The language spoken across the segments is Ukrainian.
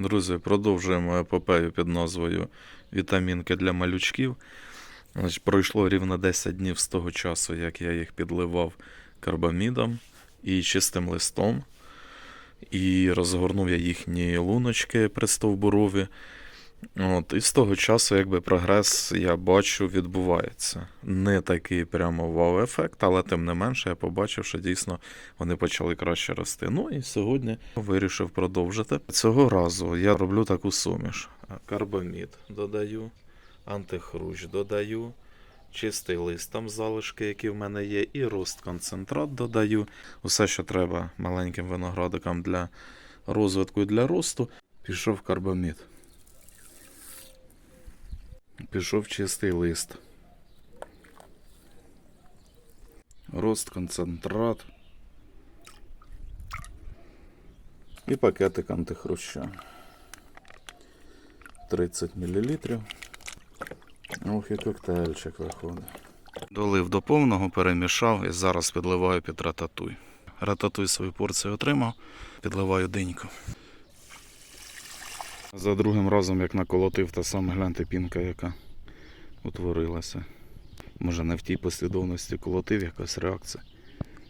Друзі, продовжуємо епопею під назвою Вітамінки для малючків. Значить, пройшло рівно 10 днів з того часу, як я їх підливав карбамідом і чистим листом. І розгорнув я їхні луночки пристовбурові. От, і з того часу, якби прогрес, я бачу, відбувається. Не такий прямо вау-ефект, але тим не менше я побачив, що дійсно вони почали краще рости. Ну і сьогодні вирішив продовжити. Цього разу я роблю таку суміш: карбамід додаю, антихрущ додаю, чистий лист там залишки, які в мене є, і рост концентрат додаю. Усе, що треба маленьким виноградикам для розвитку і для росту. Пішов карбамід. Пішов чистий лист. Рост, концентрат. І пакетик антихруща. 30 мл. Ох, і коктейльчик виходить. Долив до повного, перемішав і зараз підливаю під рататуй. Рататуй свою порцію отримав, підливаю диньку. За другим разом, як наколотив, та саме гляньте пінка, яка утворилася. Може не в тій послідовності колотив якась реакція.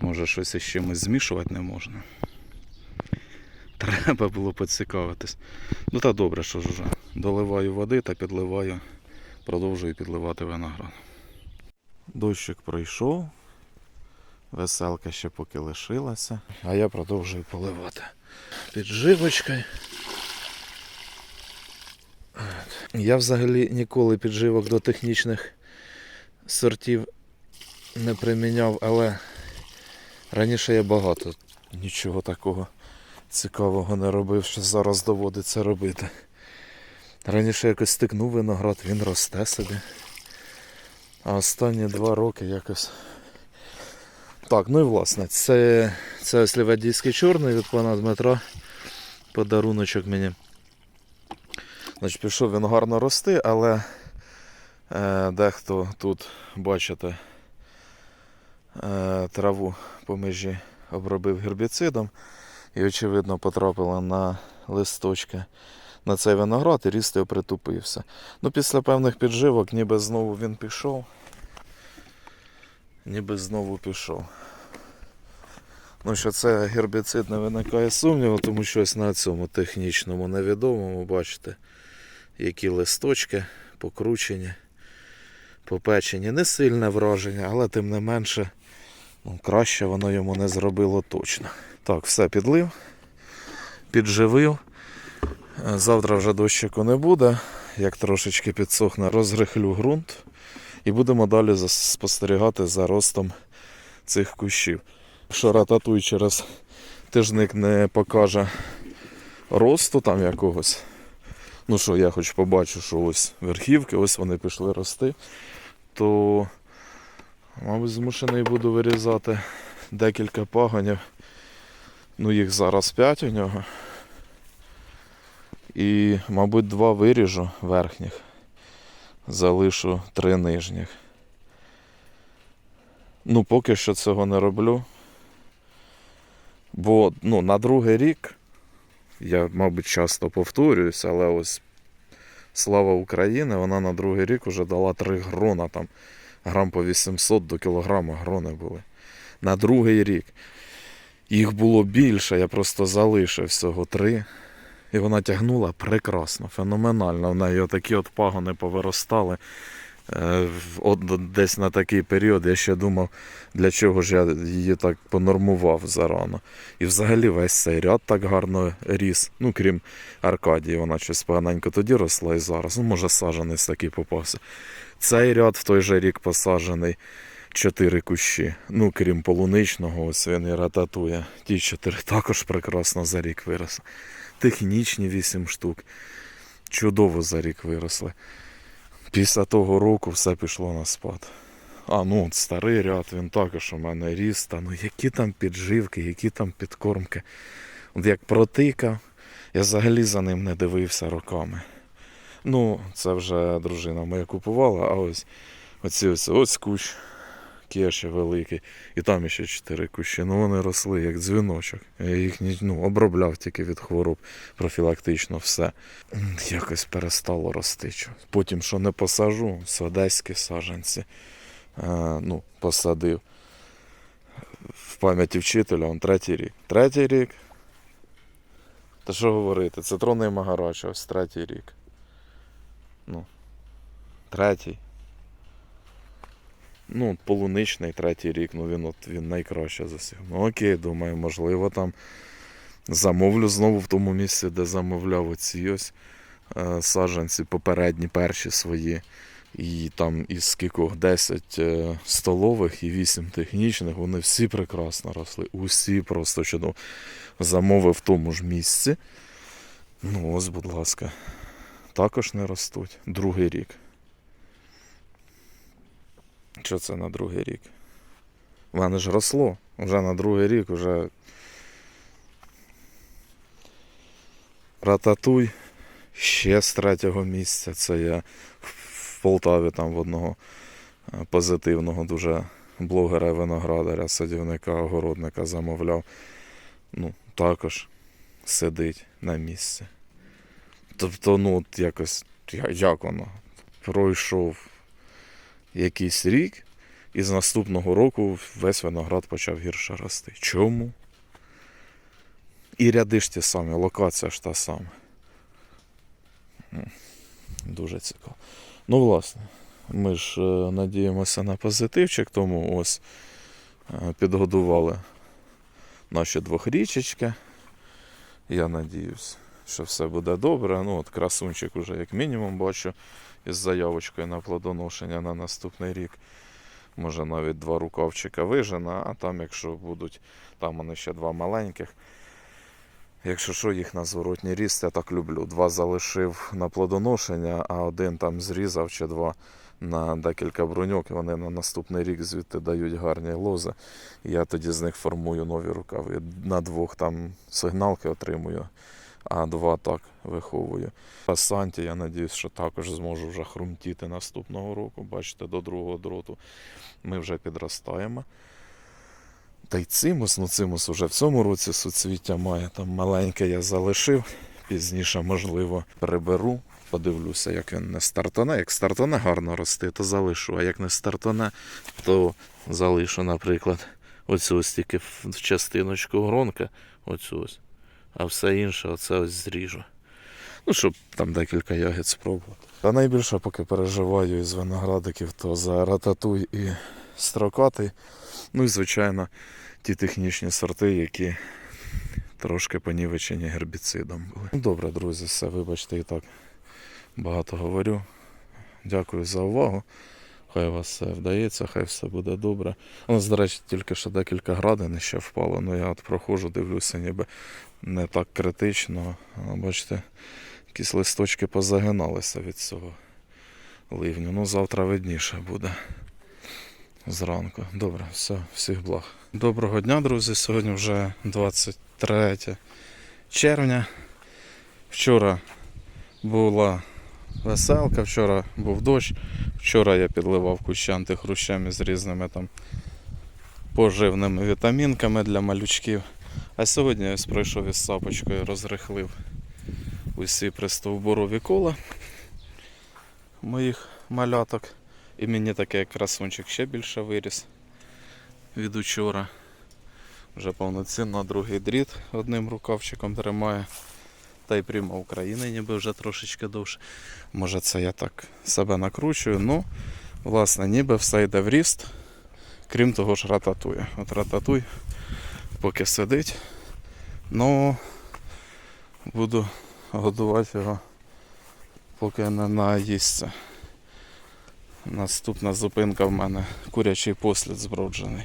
Може щось із чимось змішувати не можна. Треба було поцікавитись. Ну та добре, що ж уже. Доливаю води та підливаю, продовжую підливати виноград. Дощик пройшов, веселка ще поки лишилася, а я продовжую поливати. Підживочкою. Я взагалі ніколи підживок до технічних сортів не приміняв, але раніше я багато нічого такого цікавого не робив, що зараз доводиться робити. Раніше якось стикнув виноград, він росте собі. А останні два роки якось. Так, ну і власне, це, це ось лівадійський чорний від пана Дмитра. Подаруночок мені. Значить, пішов він гарно рости, але е, дехто тут, бачите, е, траву по межі обробив гербіцидом і, очевидно, потрапила на листочки на цей виноград і ріст його притупився. Ну, після певних підживок, ніби знову він пішов. Ніби знову пішов. Ну, що це гербіцид не виникає сумніву, тому що на цьому технічному невідомому, бачите, які листочки покручені, попечені. Не сильне враження, але тим не менше, ну, краще воно йому не зробило точно. Так, все підлив, підживив. Завтра вже дощику не буде. Як трошечки підсохне, розгрихлю ґрунт і будемо далі спостерігати за ростом цих кущів. Якщо рататуй через тижник не покаже росту там якогось, ну що я хоч побачу, що ось верхівки, ось вони пішли рости, то, мабуть, змушений буду вирізати декілька пагонів. Ну, їх зараз 5 у нього. І, мабуть, два виріжу верхніх. Залишу три нижніх. Ну, поки що цього не роблю. Бо ну, на другий рік я, мабуть, часто повторююсь, але ось слава України, вона на другий рік вже дала 3 грона, там грам по 800 до кілограма грони були. На другий рік. Їх було більше, я просто залишив всього 3. І вона тягнула прекрасно, феноменально. В неї отакі от пагони повиростали. Е, От десь на такий період я ще думав, для чого ж я її так понормував зарано. І взагалі весь цей ряд так гарно ріс. Ну, крім Аркадії, вона щось поганенько тоді росла і зараз. Ну, може, саджанець такий попався. Цей ряд в той же рік посаджений. Чотири кущі. Ну, крім полуничного, ось він і рататує. Ті чотири також прекрасно за рік виросли. Технічні вісім штук. Чудово за рік виросли. Після того року все пішло на спад. А, ну от старий ряд, він також у мене ріс. Та ну які там підживки, які там підкормки. От як протикав, я взагалі за ним не дивився роками. Ну, це вже дружина моя купувала, а ось оці ось, ось кущ ще великий. І там ще чотири кущі. Ну вони росли як дзвіночок. Я їх ну, обробляв тільки від хвороб профілактично все. Якось перестало рости. Потім, що не посажу, з одеські саджанці. Е, ну, посадив. В пам'яті вчителя, он третій рік. Третій рік. Та що говорити, це тронний Магарача, ось третій рік. Ну, третій. Ну, полуничний третій рік, ну він от він найкраще засів. Ну окей, думаю, можливо, там замовлю знову в тому місці, де замовляв оці ось е, саджанці, попередні перші свої. І там із скількох 10 е, столових і 8 технічних, вони всі прекрасно росли. Усі просто чудово. Замовив в тому ж місці. Ну, ось, будь ласка. Також не ростуть. Другий рік. Що це на другий рік? У мене ж росло. Вже на другий рік вже. Рататуй ще з третього місця. Це я в Полтаві там в одного е, позитивного дуже блогера виноградаря, садівника, огородника замовляв. Ну, також сидить на місці. Тобто, ну, от якось, як воно? Пройшов якийсь рік, і з наступного року весь виноград почав гірше рости. Чому? І ряди ж ті самі, локація ж та сама. Дуже цікаво. Ну, власне, ми ж е, надіємося на позитивчик, тому ось е, підгодували наші двохрічечки. Я надіюсь, що все буде добре. Ну, от красунчик уже як мінімум бачу із заявочкою на плодоношення на наступний рік. Може навіть два рукавчика вижена, а там, якщо будуть, там вони ще два маленьких. Якщо що, їх на зворотній ріст, я так люблю. Два залишив на плодоношення, а один там зрізав чи два на декілька бруньок, вони на наступний рік звідти дають гарні лози. Я тоді з них формую нові рукави. На двох там сигналки отримую, а два так виховую. А Санті, я надіюсь, що також зможу вже хрумтіти наступного року. Бачите, до другого дроту ми вже підростаємо. Та й цимус, ну цимус уже в цьому році суцвіття має. Там маленьке я залишив. Пізніше, можливо, переберу, подивлюся, як він не стартане. Як стартане гарно рости, то залишу. А як не стартане, то залишу, наприклад, оцю ось тільки в частиночку гронка, оцю ось. А все інше, оце ось зріжу. Ну, щоб там декілька ягід спробувати. Та найбільше, поки переживаю із виноградиків, то за рататуй і строкатий. Ну і, звичайно, ті технічні сорти, які трошки понівечені гербіцидом були. Ну, Добре, друзі, все, вибачте, і так багато говорю. Дякую за увагу. Хай вас все вдається, хай все буде добре. У нас, до речі, тільки що декілька градин ще впало. Ну я от проходжу, дивлюся, ніби не так критично. Бачите, якісь листочки позагиналися від цього ливню. Ну, завтра видніше буде зранку. Добре, все, всіх благ. Доброго дня, друзі. Сьогодні вже 23 червня. Вчора була веселка, вчора був дощ. Вчора я підливав кущі антихрущами з різними там поживними вітамінками для малючків. А сьогодні я пройшов із сапочкою, розрихлив усі пристовборові кола моїх маляток. І мені такий красунчик ще більше виріс від учора. Вже повноцінно другий дріт одним рукавчиком тримає. Та й прямо України ніби вже трошечки довше. Може це я так себе накручую. Ну, власне, ніби все йде в ріст. Крім того ж рататує. От рататуй поки сидить. Ну буду годувати його, поки не наїсться. Наступна зупинка в мене курячий послід зброджений.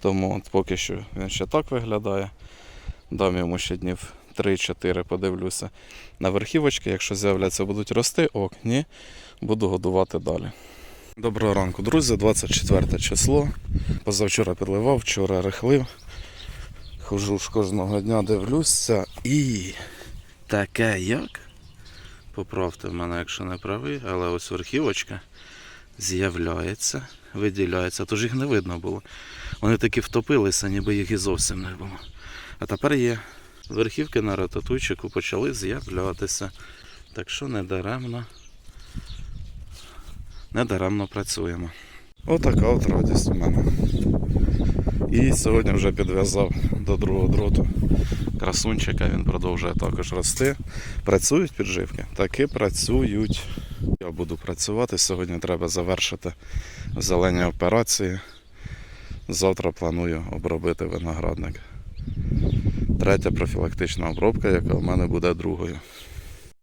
Тому от поки що він ще так виглядає. Дам йому ще днів 3-4, подивлюся на верхівочки. Якщо з'являться, будуть рости, ок, ні, буду годувати далі. Доброго ранку, друзі, 24 число. Позавчора підливав, вчора рихлив. Хожу ж кожного дня, дивлюся і таке як. Поправте в мене, якщо не правий, але ось верхівочка з'являється, виділяється, тож їх не видно було. Вони такі втопилися, ніби їх і зовсім не було. А тепер є. Верхівки на рататуйчику почали з'являтися. Так що не даремно, не даремно працюємо. Отака от радість у мене. І сьогодні вже підв'язав до другого дроту красунчика, він продовжує також рости. Працюють підживки? Таки працюють. Я буду працювати. Сьогодні треба завершити зелені операції. Завтра планую обробити виноградник. Третя профілактична обробка, яка в мене буде другою.